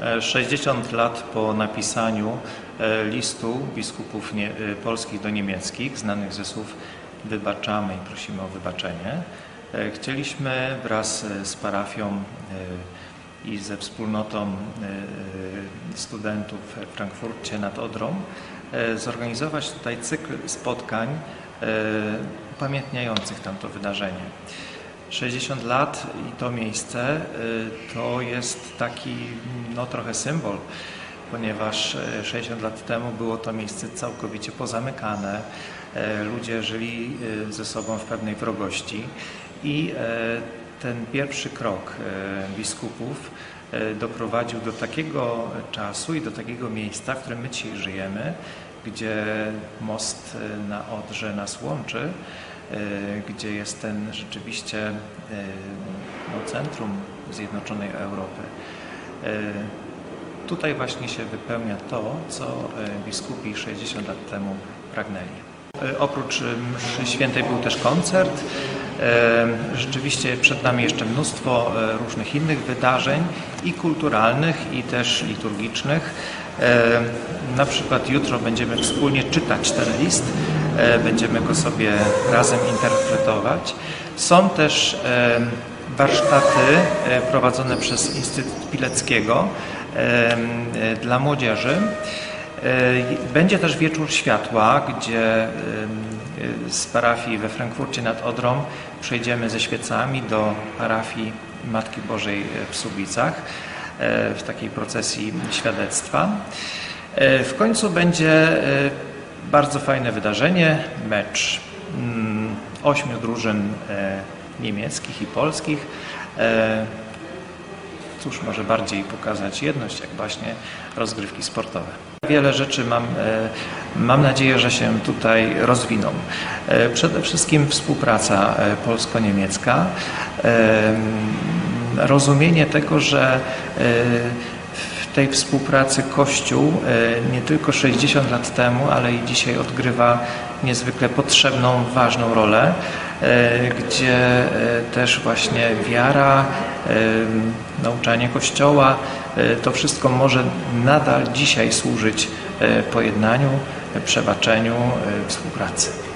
E, 60 lat po napisaniu e, listu biskupów nie, e, polskich do niemieckich, znanych ze słów wybaczamy i prosimy o wybaczenie, e, chcieliśmy wraz e, z parafią e, i ze wspólnotą e, e, studentów w Frankfurcie nad Odrą e, zorganizować tutaj cykl spotkań e, upamiętniających tamto wydarzenie. 60 lat i to miejsce y, to jest taki no, trochę symbol, ponieważ y, 60 lat temu było to miejsce całkowicie pozamykane. E, Ludzie żyli y, ze sobą w pewnej wrogości i ten pierwszy krok biskupów doprowadził do takiego czasu i do takiego miejsca, w którym my dzisiaj żyjemy, gdzie most na Odrze nas łączy, gdzie jest ten rzeczywiście e, no, centrum Zjednoczonej Europy. E, Tutaj właśnie się wypełnia to, co e, biskupi 60 lat temu pragnęli. E, Oprócz e, mszy świętej był też koncert. E, Rzeczywiście przed nami jeszcze mnóstwo e, różnych innych wydarzeń i kulturalnych, i też liturgicznych. E, Na przykład jutro będziemy wspólnie czytać ten list, e, będziemy go sobie razem interpretować. Są też e, warsztaty e, prowadzone przez Instytut Pileckiego e, e, dla młodzieży. E, Będzie też wieczór światła, gdzie e, z parafii we Frankfurcie nad Odrą przejdziemy ze świecami do parafii Matki Bożej w Słubicach e, w takiej procesji świadectwa. E, W końcu będzie e, bardzo fajne wydarzenie, mecz mm, ośmiu drużyn e, niemieckich i polskich. E, Cóż może bardziej pokazać jedność, jak właśnie rozgrywki sportowe. Wiele rzeczy mam, e, mam nadzieję, że się tutaj rozwiną. Przede wszystkim współpraca polsko-niemiecka, e, rozumienie tego, że tej współpracy Kościół e, nie tylko 60 lat temu, ale i dzisiaj odgrywa niezwykle potrzebną, ważną rolę, e, gdzie e, też właśnie wiara, nauczanie Kościoła, to wszystko może nadal dzisiaj służyć pojednaniu, przebaczeniu, współpracy.